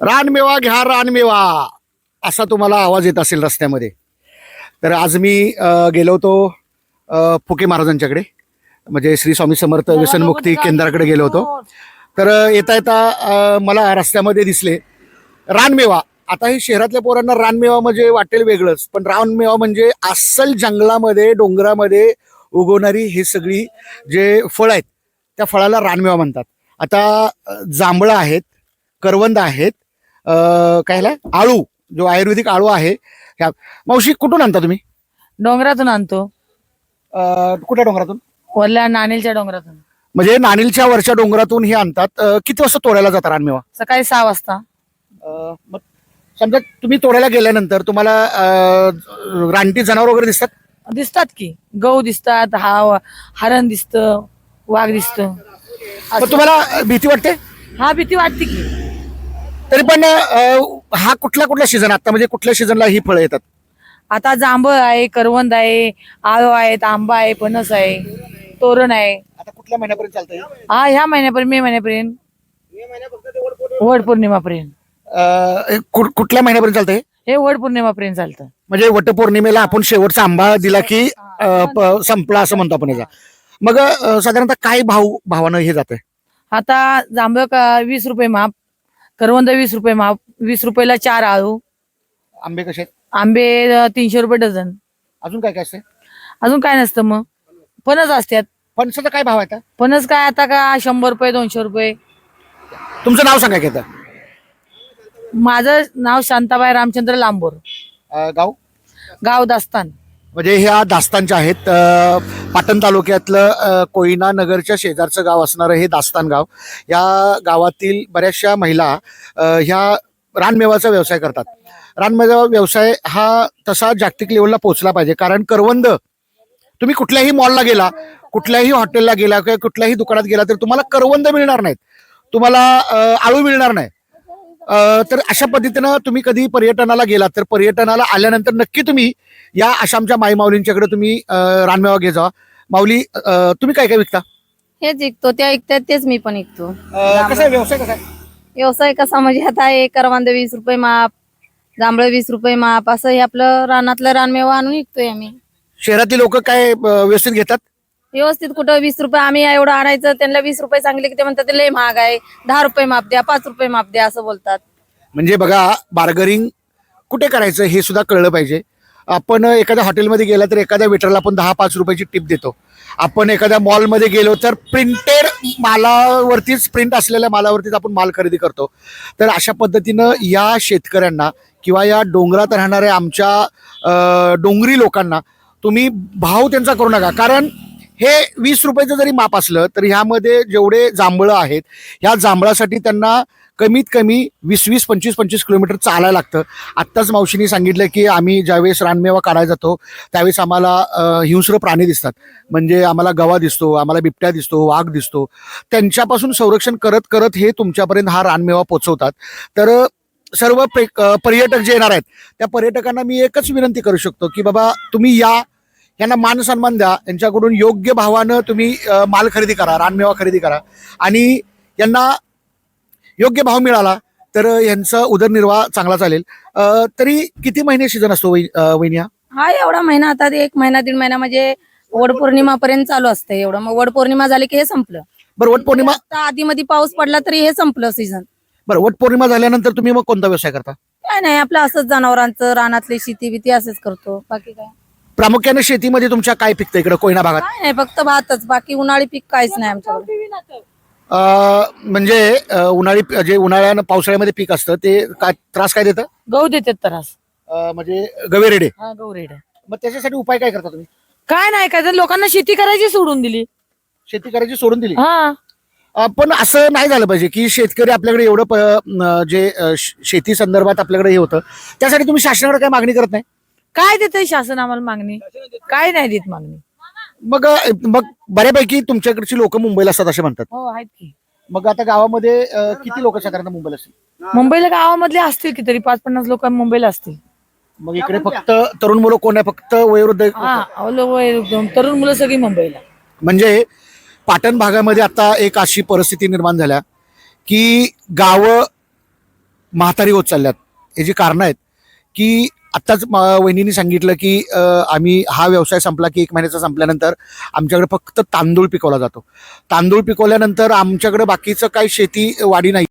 रानमेवा घ्या रानमेवा असा तुम्हाला आवाज येत असेल रस्त्यामध्ये. तर आज मी गेलो होतो फुके महाराजांच्याकडे. म्हणजे श्री स्वामी समर्थ व्यसनमुक्ती केंद्राकडे गेलो होतो. तर अ, येता येता मला रस्त्यामध्ये दिसले रानमेवा. आता हे शहरातल्या पोरांना रानमेवा म्हणजे वाटेल वेगळंच पण रानमेवा म्हणजे अस्सल जंगलामध्ये डोंगरामध्ये उगवणारी ही सगळी जे फळ आहेत त्या फळाला रानमेवा म्हणतात. आता जांभळं आहेत करवंद आहेत अ, काय ह्याला? आळू. जो आयुर्वेदिक आळू आहे. ह्या मावशी कुठून आणता तुम्ही? डोंगरातून आणतो. अ, कुठल्या डोंगरातून? वरल्या नाणीलच्या डोंगरातून. म्हणजे नानिलच्या वरच्या डोंगरातून हे आणतात. अ, किती वाजता तोडायला जातात रानमेवा? सकाळी सहा वाजता. अ, मग समजा तुम्ही तोडायला गेल्यानंतर तुम्हाला अ, रानटी जनावर वगैरे दिसतात? दिसतात की. गहू दिसतात हा हरण दिसत वाघ दिसत. मग तुम्हाला भीती वाटते? हा भीती वाटते की. तरी पण अ, हा कुठला कुठला सीझन आता म्हणजे कुठल्या सीझनला ही फळं येतात? आता जांभळ आहे करवंद आहे आळू आहेत आंबा आहे फणस आहे तोरण आहे. आता कुठल्या महिन्यापर्यंत चालतंय हा? ह्या महिन्यापर्यंत मे महिन्यापर्यंत. वड पौर्णिमापर्यंत. अ, कु- कुठल्या महिन्यापर्यंत चालतंय हे? वड पौर्णिमापर्यंत चालतं. म्हणजे वटपौर्णिमेला आपण शेवटचा आंबा दिला की अ, प- संपला असं म्हणतो आपण याचा मग अ, साधारणतः काय भाव भावानं हे जातंय? आता जांभळ का वीस रुपये माप. करवंद वीस रुपये माप वीस रुपयाला चार आळू. आंबे कसे आहेत? आंबे अं, तीनशे रुपये डझन. अजून काय काय असते अजून काय नसतं मग. फणस असतात फणसाचा काय भाव आहे आता? फणस काय आता का शंभर रुपये दोनशे रुपये. तुमचं नाव सांगा की आता. माझं नाव शांताबाई रामचंद्र लांबोर. अ, गाव? गाव दास्तान. म्हणजे ह्या दास्तानच्या आहेत पाटण तालुक्यातलं कोयना नगरच्या शेजारचं गाव असणारं हे दास्तान गाव. या गावातील बऱ्याचशा महिला ह्या रानमेवाचा व्यवसाय करतात. रानमेवा व्यवसाय हा तसा जागतिक लेवलला पोहोचला पाहिजे. कारण करवंद तुम्ही कुठल्याही मॉलला गेला कुठल्याही हॉटेलला गेला किंवा कुठल्याही दुकानात गेला तर तुम्हाला करवंद मिळणार नाहीत. तुम्हाला आळू मिळणार नाही. तर अशा पद्धतीनं तुम्ही कधी पर्यटनाला गेलात तर पर्यटनाला आल्यानंतर नक्की तुम्ही या आसामच्या माई माऊलींच्याकडे तुम्ही रानमेवा घे जा. माऊली तुम्ही काय काय विकता? हेच विकतो त्या विकतात तेच मी पण विकतो. कसा व्यवसाय कसा व्यवसाय कसा म्हणजे आता हे करवांद वीस रुपये माप जांभळं वीस रुपये माप असं हे आपलं रानातलं रानमेवा आणून विकतोय आम्ही. शहरातील लोक काय व्यवस्थित घेतात? व्यवस्थित कुठं वीस रुपये आम्ही एवढं आणायचं त्यांना वीस रुपये सांगले की ते म्हणतात ते लय महाग आहे दहा रुपये माप द्या पाच रुपये माप द्या असं बोलतात. म्हणजे बघा बार्गरिंग कुठे करायचं हे सुद्धा कळलं पाहिजे. आपण एखाद्या हॉटेलमध्ये गेला तर एखाद्या वेटरला आपण दहा पाच रुपयाची टिप देतो. आपण एखाद्या मॉलमध्ये गेलो तर प्रिंटेड मालावरतीच प्रिंट असलेल्या मालावरतीच आपण माल खरेदी करतो. तर अशा पद्धतीनं या शेतकऱ्यांना किंवा या डोंगरात राहणाऱ्या आमच्या डोंगरी लोकांना तुम्ही भाव त्यांचा करू नका. कारण हे वीस रुपयाचं जरी माप असलं तर ह्यामध्ये जेवढे जांभळं आहेत ह्या जांभळासाठी त्यांना कमीत कमी वीस वीस पंचवीस पंचवीस किलोमीटर चालायला लागतं. आत्ताच मावशीने सांगितलं की आम्ही ज्यावेळेस रानमेवा काढायला जातो त्यावेळेस आम्हाला हिंस्र प्राणी दिसतात. म्हणजे आम्हाला गवा दिसतो आम्हाला बिबट्या दिसतो वाघ दिसतो. त्यांच्यापासून संरक्षण करत करत हे तुमच्यापर्यंत हा रानमेवा पोचवतात. तर सर्व पर्यटक जे येणार आहेत त्या पर्यटकांना मी एकच विनंती करू शकतो की बाबा तुम्ही या यांना मान सन्मान द्या. यांच्याकडून योग्य भावानं तुम्ही माल खरेदी करा रानमेवा खरेदी करा. आणि यांना योग्य भाव मिळाला तर यांचा उदरनिर्वाह चांगला चालेल. तरी किती महिने सीझन असतो वै- अ, वहिनी हा? एवढा महिना आता एक महिना दीड महिना म्हणजे वड पौर्णिमापर्यंत चालू असतं एवढं. मग वड पौर्णिमा झाली की हे संपलं. बरं वट पौर्णिमा आता आधी मध्ये पाऊस पडला तरी हे संपलं सीझन. बरं वट पौर्णिमा झाल्यानंतर तुम्ही मग कोणता व्यवसाय करता? काय नाही आपलं असंच जनावरांचं रानातली शेती बिती असंच करतो. बाकी काय? प्रामुख्याने शेतीमध्ये तुमच्या काय पिकतं इकडं कोयना भागात? काय नाही फक्त भातच. बाकी उन्हाळी पीक काहीच नाही आमच्याकडे. अ, म्हणजे अ, उन्हाळी पी- जे उन्हाळ्यानं पावसाळ्यामध्ये पीक असतं ते काय त्रास काय देतं? गहू देतात त्रास. अ, म्हणजे गवेरेडे. हा गहू रेड मग त्याच्यासाठी उपाय काय करता तुम्ही? काय नाही काय तर लोकांना शेती करायची सोडून दिली. शेती करायची सोडून दिली? हा. अ, पण असं नाही झालं पाहिजे की शेतकरी आपल्याकडे एवढं प- जे अ, श- शेती संदर्भात आपल्याकडे हे होतं त्यासाठी तुम्ही शासनाकडे काय मागणी करत नाही? काय देतंय शासन आम्हाला मागणी? काय नाही देत मागणी. मग मग बऱ्यापैकी तुमच्याकडची लोक मुंबईला असतात असे म्हणतात. हो आहेत की. मग आता गावामध्ये अ, किती लोक साधारणतः मुंबईला असतील? मुंबईला गावामधले असतील की तरी पाच पन्नास लोक मुंबईला असतील. मग इकडे फक्त तरुण मुलं कोण आहे? फक्त वयोवृद्ध? हा वय- तरुण मुलं सगळी मुंबईला. म्हणजे पाटण भागामध्ये आता एक अशी परिस्थिती निर्माण झाल्या की गावं म्हातारी होत चालल्यात. हे जी कारणं आहेत की आत्ताच म- सांगितलं की आम्ही हा व्यवसाय संपला की एक महिन्याचा संपल्यानंतर आमच्याकडे फक्त तांदूळ पिकवला जातो. तांदूळ पिकवल्यानंतर आमच्याकडे बाकीचं काही शेती वाढी नाही.